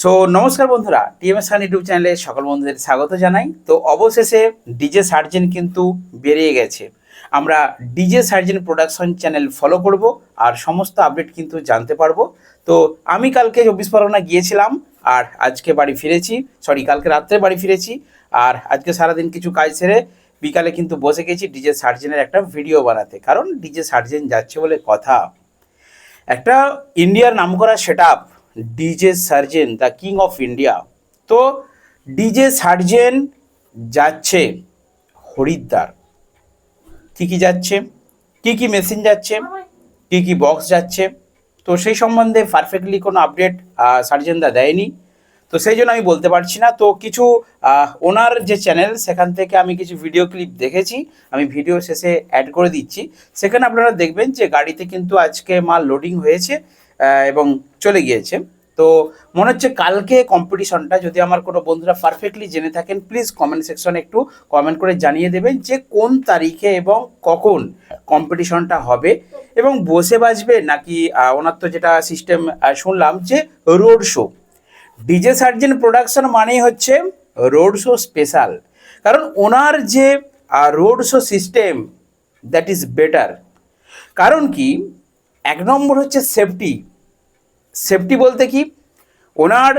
So নমস্কার বন্ধুরা TMS খান YouTube চ্যানেলে সকল বন্ধুদের স্বাগত জানাই। তো অবশেষে ডিজে সার্জেন কিন্তু বেরিয়ে গেছে। আমরা DJ Sarzen production channel follow করব আর সমস্ত আপডেট কিন্তু জানতে পারব। তো আমি কালকে চব্বিশ পরগনা গিয়েছিলাম আর আজকে বাড়ি ফিরেছি। সরি কালকে রাত্রে বাড়ি ফিরেছি আর আজকে সারাদিন কিছু কাজ সেরে বিকালে কিন্তু বসে গেছি ডিজে সার্জেনের একটা ভিডিও বানাতে। কারণ ডিজে সার্জেন যাচ্ছে বলে কথা। একটা ইন্ডিয়ার নামকরা set up DJ Sarzen the king of India তো ডিজে সার্জেন যাচ্ছে হরিদ্বার। কী কী যাচ্ছে? কী কী মেশিন যাচ্ছে? কী কী বক্স যাচ্ছে? তো সেই সম্বন্ধে পারফেক্টলি কোনো আপডেট সার্জেনদা দেয়নি। তো সেই জন্য আমি বলতে পারছি না। তো কিছু ওনার যে চ্যানেল সেখান থেকে আমি কিছু ভিডিও ক্লিপ দেখেছি। আমি ভিডিও শেষে অ্যাড করে দিচ্ছি। সেখানে আপনারা দেখবেন যে গাড়িতে কিন্তু আজকে মাল লোডিং হয়েছে এবং চলে গিয়েছে। তো মনে হচ্ছে কালকে কম্পিটিশনটা যদি আমার কোনো বন্ধুরা পারফেক্টলি জেনে থাকেন প্লিজ কমেন্ট সেকশনে একটু কমেন্ট করে জানিয়ে দেবেন যে কোন তারিখে এবং কখন কম্পিটিশনটা হবে। এবং বসে বাজবে নাকি ওনার তো যেটা সিস্টেম শুনলাম যে road show DJ Sarzen production মানেই হচ্ছে রোড শো স্পেশাল কারণ ওনার যে road show system that is better কারণ কি? এক নম্বর হচ্ছে সেফটি সেফটি বলতে কি? ওনার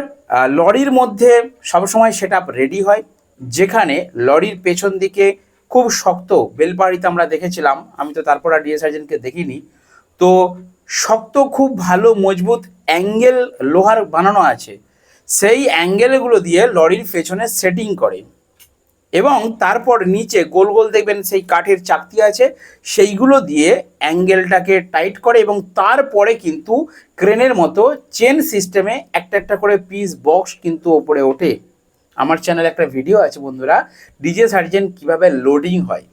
লরির মধ্যে সবসময় সেট আপ রেডি হয়, যেখানে লরির পেছন দিকে খুব শক্ত বেলপাড়িতে আমরা দেখেছিলাম, আমি তো তারপর আর ডিএস দেখিনি, তো শক্ত, খুব ভালো, মজবুত অ্যাঙ্গেল লোহার বানানো আছে। সেই অ্যাঙ্গেলগুলো দিয়ে লরির পেছনে সেটিং করে। এবং তারপর নিচে গোল গোল দেখবেন সেই কাঠের চাকতি আছে, সেইগুলো দিয়ে অ্যাঙ্গেলটাকে টাইট করে এবং তারপরে কিন্তু ক্রেনের মতো চেন সিস্টেমে একটা একটা করে পিস বক্স কিন্তু ওপরে ওঠে। আমার চ্যানেলে একটা ভিডিও আছে বন্ধুরা ডিজে সার্জেন কীভাবে লোডিং হয়।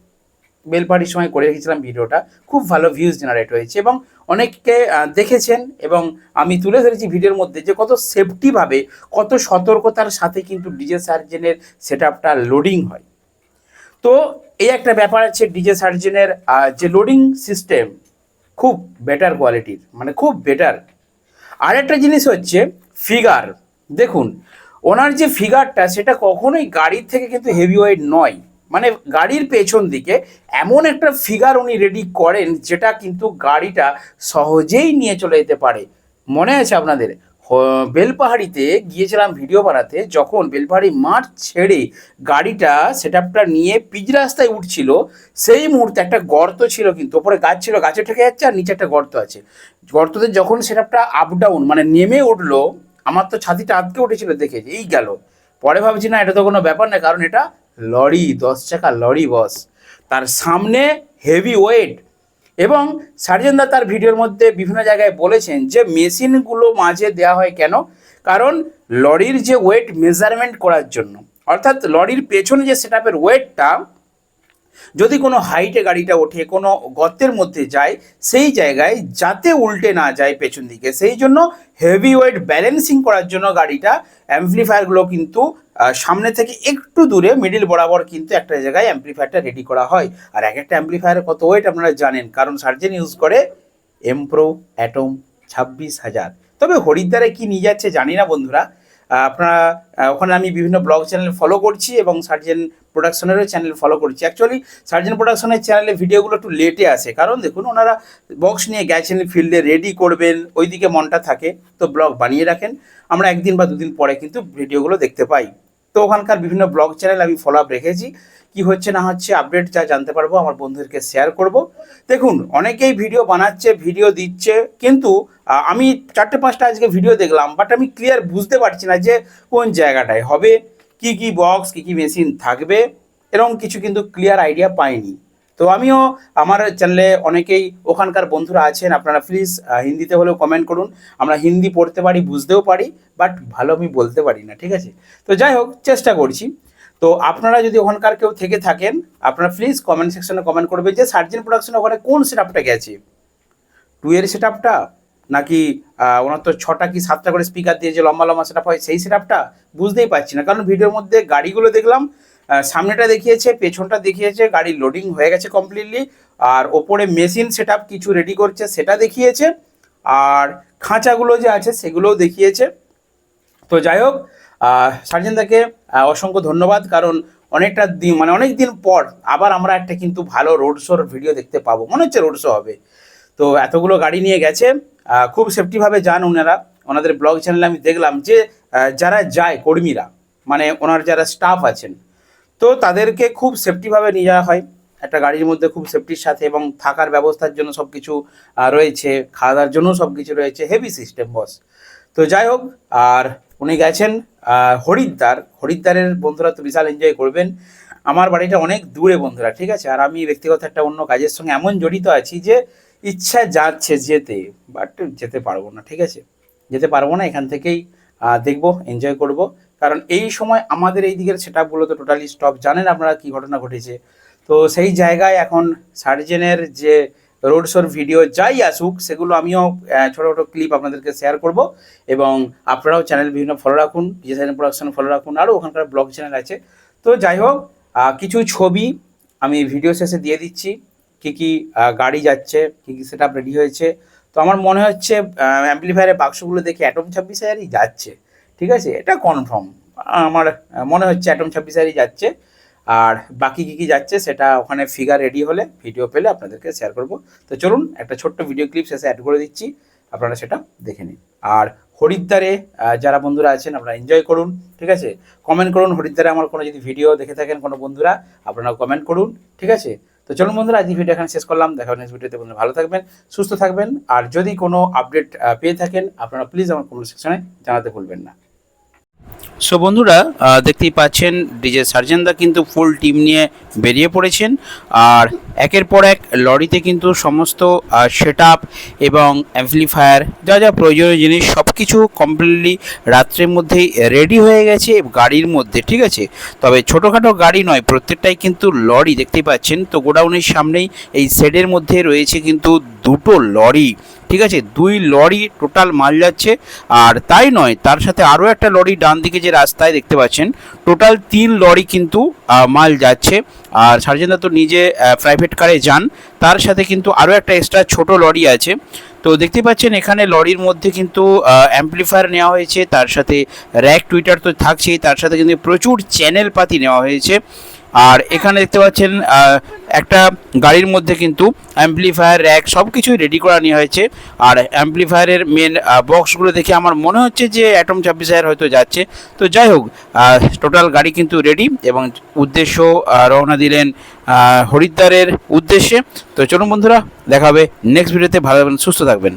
বেলপাড়ির সময় করে রেখেছিলাম ভিডিওটা খুব ভালো ভিউজ জেনারেট হয়েছে এবং অনেককে দেখেছেন এবং আমি তুলে ধরেছি ভিডিওর মধ্যে যে কত সেফটিভাবে কত সতর্কতার সাথে কিন্তু ডিজে সার্জেনের সেট আপটা লোডিং হয়। তো এই একটা ব্যাপার আছে ডিজে সার্জেনের যে লোডিং সিস্টেম খুব বেটার কোয়ালিটির মানে খুব বেটার আর একটা জিনিস হচ্ছে ফিগার দেখুন, ওনার যে ফিগারটা সেটা কখনোই গাড়ির থেকে কিন্তু হেভি ওয়েট নয়। মানে গাড়ির পেছন দিকে এমন একটা ফিগার উনি রেডি করেন যেটা কিন্তু গাড়িটা সহজেই নিয়ে চলে যেতে পারে। মনে আছে আপনাদের? বেলপাহাড়িতে গিয়েছিলাম ভিডিও বানাতে, যখন বেলপাহাড়ি মাঠ ছেড়ে গাড়িটা সেটআপটা নিয়ে পিচ রাস্তায় উঠছিল, সেই মুহূর্তে একটা গর্ত ছিল কিন্তু, ওপরে গাছ ছিল, গাছে ঠেকে যাচ্ছে আর নিচে একটা গর্ত আছে। গর্ততে যখন সেটআপটা আপ ডাউন মানে নেমে উঠল, আমার তো ছাতিটা আটকে উঠেছিল দেখে, এই গেল। পরে ভাবছি, না, এটা তো কোনো ব্যাপার না কারণ এটা লরি, দশ চাকা লরি বস। তার সামনে হেভি ওয়েট এবং সার্জেনদা তার ভিডিওর মধ্যে বিভিন্ন জায়গায় বলেছেন যে, মেশিনগুলো মাঝে দেয়া হয় কেন? কারণ লরির যে ওয়েট মেজারমেন্ট করার জন্য। অর্থাৎ লরির পেছনে যে সেট ওয়েটটা যদি কোনো হাইটে গাড়িটা ওঠে, কোনো গর্তের মধ্যে যায়, সেই জায়গায় যাতে উল্টে না যায় পেছন দিকে, সেই জন্য হেভি ওয়েট ব্যালেন্সিং করার জন্য গাড়িটা অ্যাম্পলিফায়ারগুলো কিন্তু সামনে থেকে একটু দূরে মিডিল বরাবর কিন্তু একটা জায়গায় অ্যাম্পলিফায়ারটা রেডি করা হয়। আর এক একটা অ্যাম্পলিফায়ারের কত ওয়েট আপনারা জানেন, কারণ সার্জেন ইউজ করে এমপ্রো অ্যাটম ছাব্বিশ হাজার। তবে হরিদ্বারে কি নিয়ে যাচ্ছে জানি না বন্ধুরা আপনারা ওখানে আমি বিভিন্ন ব্লগ চ্যানেল ফলো করছি এবং সার্জেন প্রোডাকশনেরও চ্যানেল ফলো করছি। অ্যাকচুয়ালি সার্জেন প্রোডাকশনের চ্যানেলে ভিডিওগুলো একটু লেটে আসে। কারণ দেখুন, ওনারা বক্স নিয়ে গেছেন ফিল্ডে রেডি করবেন, ওইদিকে মনটা থাকে, তো ব্লগ বানিয়ে রাখেন। আমরা একদিন বা দুদিন পরে কিন্তু ভিডিওগুলো দেখতে পাই। তো ওখানকার বিভিন্ন ব্লগ চ্যানেল আমি ফলো আপ রেখেছি। কি হচ্ছে না হচ্ছে আপডেট যা জানতে পারব, আমার বন্ধুদেরকে শেয়ার করব। দেখুন, অনেকেই ভিডিও বানাচ্ছে ভিডিও দিচ্ছে, কিন্তু আমি চারটে পাঁচটা আজকে ভিডিও দেখলাম বাট আমি ক্লিয়ার বুঝতে পারছি না যে কোন জায়গাটায় হবে, কি কি বক্স কি কি মেশিন থাকবে, এরকম কিছু কিন্তু ক্লিয়ার আইডিয়া পাইনি। তো আমিও আমার চ্যানেলে অনেকেই ওখানকার বন্ধুরা আছেন, আপনারা প্লিজ হিন্দিতে হলেও কমেন্ট করুন। আমরা হিন্দি পড়তে পারি, বুঝতেও পারি বাট ভালো আমি বলতে পারি না, ঠিক আছে? তো যাই হোক, চেষ্টা করছি। তো আপনারা যদি ওখানকার কেউ থেকে থাকেন, আপনারা প্লিজ কমেন্ট সেকশনে কমেন্ট করবেন যে সার্জেন প্রোডাকশন ওখানে কোন সেটআপটা গেছে? টু এর সেটআপটা নাকি ওনার তো ছটা কি সাতটা করে স্পিকার দিয়ে যে লম্বা লম্বা সেটআপ হয়, সেই সেটআপটা বুঝতেই পারছি না। কারণ ভিডিওর মধ্যে গাড়িগুলো দেখলাম সামনেটা দেখিয়েছে, পেছনটা দেখিয়েছে, গাড়ি লোডিং হয়ে গেছে কমপ্লিটলি আর ওপরে মেশিন সেটআপ কিছু রেডি করছে, সেটা দেখিয়েছে, আর খাঁচাগুলো যে আছে সেগুলোও দেখিয়েছে। তো যাই হোক সার্জেনদাকে অসংখ্য ধন্যবাদ, কারণ অনেকটা দিন মানে অনেক দিন পর আবার আমরা একটা কিন্তু ভালো রোড শোর ভিডিও দেখতে পাবো। মনে হচ্ছে রোড শো হবে। তো এতগুলো গাড়ি নিয়ে গেছে খুব সেফটিভাবে যান ওনারা। ওনাদের ব্লগ চ্যানেলে আমি দেখলাম যে যারা যায়, কর্মীরা মানে ওনার যারা স্টাফ আছেন তো তাদেরকে খুব সেফটিভাবে নিয়ে যাওয়া হয়। একটা গাড়ির মধ্যে খুব সেফটির সাথে এবং থাকার ব্যবস্থার জন্য সব কিছু রয়েছে। খাওয়া দাওয়ার জন্য সব কিছু রয়েছে। হেভি সিস্টেম বস তো যাই হোক, আর উনি গেছেন হরিদ্বার। হরিদ্বারের বন্ধুরা তো বিশাল এনজয় করবেন। আমার বাড়িটা অনেক দূরে বন্ধুরা, ঠিক আছে? আর আমি ব্যক্তিগত একটা অন্য কাজের সঙ্গে এমন জড়িত আছি যে, ইচ্ছা যাচ্ছে যেতে বাট যেতে পারব না, ঠিক আছে? যেতে পারব না, এখান থেকেই দেখব এনজয় করব। কারণ এই সময় আমাদের এই দিকের সেট আপগুলো তো টোটালি স্টপ জানেন আপনারা কি ঘটনা ঘটেছে? তো সেই জায়গায় এখন সার্জেনের যে রোড শোর ভিডিও যাই আসুক, সেগুলো আমিও ছোটো ছোটো ক্লিপ আপনাদেরকে শেয়ার করব এবং আপনারাও চ্যানেল বিভিন্ন ফলো রাখুন ডিজাইন প্রোডাকশন ফলো রাখুন আরও ওখানকার ব্লগ চ্যানেল আছে। তো যাই হোক কিছু ছবি আমি ভিডিও শেষে দিয়ে দিচ্ছি, কী কী গাড়ি যাচ্ছে, কী কী সেট রেডি হয়েছে। তো আমার মনে হচ্ছে অ্যাম্পলিফায়ারের বাক্সগুলো দেখে অ্যাটম ছাব্বিশ হাজারই যাচ্ছে। ঠিক আছে? এটা কনফার্ম আমার মনে হচ্ছে অ্যাটম ছাব্বিশ হাজারই যাচ্ছে। আর বাকি কী কী যাচ্ছে সেটা ওখানে ফিগার রেডি হলে ভিডিও পেলে আপনাদেরকে শেয়ার করব। তো চলুন, একটা ছোট্ট ভিডিও ক্লিপ শেষে অ্যাড করে দিচ্ছি। আপনারা সেটা দেখে নিন। আর হরিদ্বারে যারা বন্ধুরা আছেন, আপনারা এনজয় করুন, ঠিক আছে? কমেন্ট করুন, হরিদ্বারে আমার কোনো যদি ভিডিও দেখে থাকেন কোনো বন্ধুরা আপনারা কমেন্ট করুন, ঠিক আছে? তো চলুন বন্ধুরা আজ ভিডিও এখানে শেষ করলাম। দেখা নেক্সট ভিডিওতে বন্ধুরা, ভালো থাকবেন, সুস্থ থাকবেন। আর যদি কোনো আপডেট পেয়ে থাকেন, আপনারা প্লিজ আমার কমেন্ট সেকশনে জানাতে ভুলবেন না। সো বন্ধুরা দেখতেই পাচ্ছেন ডিজে সার্জেনদা কিন্তু ফুল টিম নিয়ে বেরিয়ে পড়েছেন। আর একের পর এক লরিতে কিন্তু সমস্ত সেট আপ এবং অ্যাম্পলিফায়ার যা যা প্রয়োজনীয় জিনিস সব কিছু কমপ্লিটলি রাত্রের মধ্যেই রেডি হয়ে গেছে, গাড়ির মধ্যে, ঠিক আছে? তবে ছোটোখাটো গাড়ি নয়, প্রত্যেকটাই কিন্তু লরি, দেখতেই পাচ্ছেন? তো গোডাউনের সামনেই এই শেডের মধ্যে রয়েছে কিন্তু দুটো লরি। ঠিক আছে? দুই লরি টোটাল মাল যাচ্ছে। আর তাই নয়, তার সাথে আরও একটা লরি ডান দিকে যে রাস্তায় দেখতে পাচ্ছেন টোটাল তিন লরি কিন্তু মাল যাচ্ছে। আর সার্জেনদা তো নিজে প্রাইভেট কারে যান। তার সাথে কিন্তু আরও একটা এক্সট্রা ছোট লরি আছে। তো দেখতে পাচ্ছেন এখানে লরির মধ্যে কিন্তু অ্যাম্পলিফায়ার নেওয়া হয়েছে। তার সাথে র্যাক টুইটার তো থাকছেই। তার সাথে কিন্তু প্রচুর চ্যানেল পাতি নেওয়া হয়েছে। আর এখানে দেখতে পাচ্ছেন একটা গাড়ির মধ্যে কিন্তু অ্যাম্পলিফায়ার র্যাক সব কিছুই রেডি করা নেওয়া হয়েছে। আর অ্যাম্পলিফায়ারের মেন বক্সগুলো দেখে আমার মনে হচ্ছে যে অ্যাটম ছাব্বিশ হাজার হয়তো যাচ্ছে। তো যাই হোক টোটাল গাড়ি কিন্তু রেডি এবং উদ্দেশ্য রওনা দিলেন হরিদ্বারের উদ্দেশ্যে। তো চলুন বন্ধুরা, দেখা হবে নেক্সট ভিডিওতে ভালো সুস্থ থাকবেন।